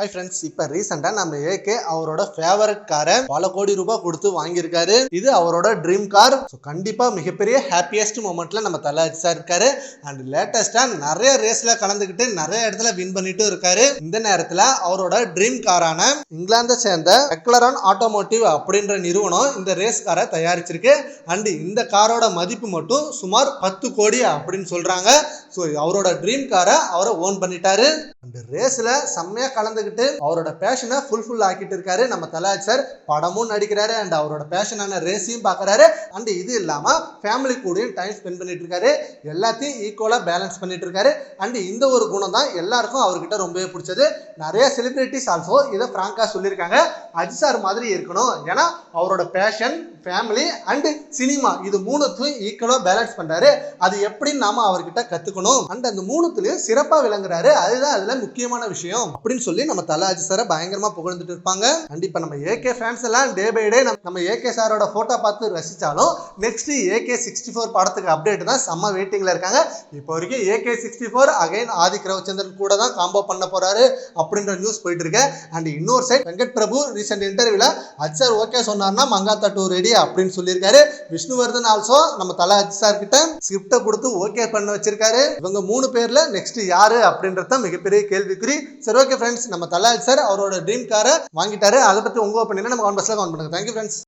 Hi friends இப்போ ரீசெண்டா நம்ம ஏகே அவரோட ஃபேவரட் காரை பல கோடி ரூபாய் கொடுத்து வாங்கியிருக்காரு. இது அவரோட ட்ரீம் கார் ஸோ கண்டிப்பாக மிகப்பெரிய ஹாப்பியஸ்ட் மூமெண்ட்டில் நம்ம தலாச்சா இருக்காரு. அண்ட் லேட்டஸ்ட்டாக நிறைய ரேஸில் கலந்துக்கிட்டு நிறைய இடத்துல வின் பண்ணிட்டு இருக்காரு. இந்த நேரத்தில் அவரோட ட்ரீம் காரான இங்கிலாந்தை சேர்ந்த எக்லரான் ஆட்டோமோட்டிவ் அப்படின்ற நிறுவனம் இந்த ரேஸ் காரை தயாரிச்சிருக்கு. அண்ட் இந்த காரோட மதிப்பு மட்டும் சுமார் பத்து கோடி அப்படின்னு சொல்கிறாங்க ஸோ அவரோட ட்ரீம் காரை அவரை ஓன் பண்ணிட்டாரு. அந்த ரேஸில் கலந்து கலந்துக்கிட்டு அவரோட பேஷனை ஃபுல்ஃபில் ஆக்கிட்டு இருக்காரு. நம்ம தலாஜ் சார் படமும் நடிக்கிறாரு அண்ட் அவரோட பேஷனான ரேஸையும் பார்க்குறாரு அண்ட் இது இல்லாமல் ஃபேமிலி கூடயும் டைம் ஸ்பெண்ட் பண்ணிட்டு இருக்காரு. எல்லாத்தையும் ஈக்குவலாக பேலன்ஸ் பண்ணிட்டு இருக்காரு. அண்ட் இந்த ஒரு குணம் தான் எல்லாருக்கும் அவர்கிட்ட ரொம்பவே பிடிச்சது. நிறைய செலிபிரிட்டிஸ் ஆல்சோ இதை ஃப்ராங்காக சொல்லியிருக்காங்க. அஜி சார் மாதிரி இருக்கணும். ஏன்னா அவரோட பேஷன் ஃபேமிலி அண்டு சினிமா இது மூணுத்தையும் ஈக்குவலாக பேலன்ஸ் பண்ணுறாரு அது எப்படின்னு நாம அவர்கிட்ட கற்றுக்கணும் அண்ட் அந்த மூணுத்துலேயும் சிறப்பாக விளங்குறாரு. அதுதான் அதில் முக்கியமான விஷயம் அப்படின்னு சொல்லி நம்ம தல அஜித் சாரை பயங்கரமாக புகழ்ந்துட்டு இருப்பாங்க. அண்ட் இப்போ நம்ம ஏகே ஃபேன்ஸ் எல்லாம் டே பை டே நம்ம ஏகே சாரோட ஃபோட்டோ பார்த்து ரசித்தாலும் நெக்ஸ்ட் ஏகே சிக்ஸ்டி ஃபோர் படத்துக்கு அப்டேட் தான் செம்ம வெயிட்டிங்கில் இருக்காங்க. இப்போ வரைக்கும் AK sixty four again Adhik Ravichandran கூட தான் காம்போ பண்ண போறாரு அப்படின்ற நியூஸ் போயிட்டு இருக்கு. அண்ட் இன்னொரு சைட் வெங்கட் பிரபு ரீசெண்ட் இன்டர்வியூல அஜ் சார் ஓகே சொன்னார்னா மங்காத்தா டூ ரெடி அப்படின்னு சொல்லியிருக்காரு. விஷ்ணுவர்தன் ஆல்சோ நம்ம தலை அஜ் சார் கிட்ட ஸ்கிரிப்டை கொடுத்து ஓகே பண்ண வச்சிருக்காரு. இவங்க மூணு பேர்ல நெக்ஸ்ட் யாரு அப்படின்றது தான் மிகப்பெரிய கேள்விக்குறி. சரி ஓகே ஃப்ரெண்ட்ஸ் நம்ம தலை அஜ் சார் அவரோட ட்ரீம் காரை வாங்கிட்டாரு. அதை பற்றி உங்க ஒப்பீனியன் நம்ம கான்பஸ்ல கவுண்ட் பண்ணுங்க. Thank you friends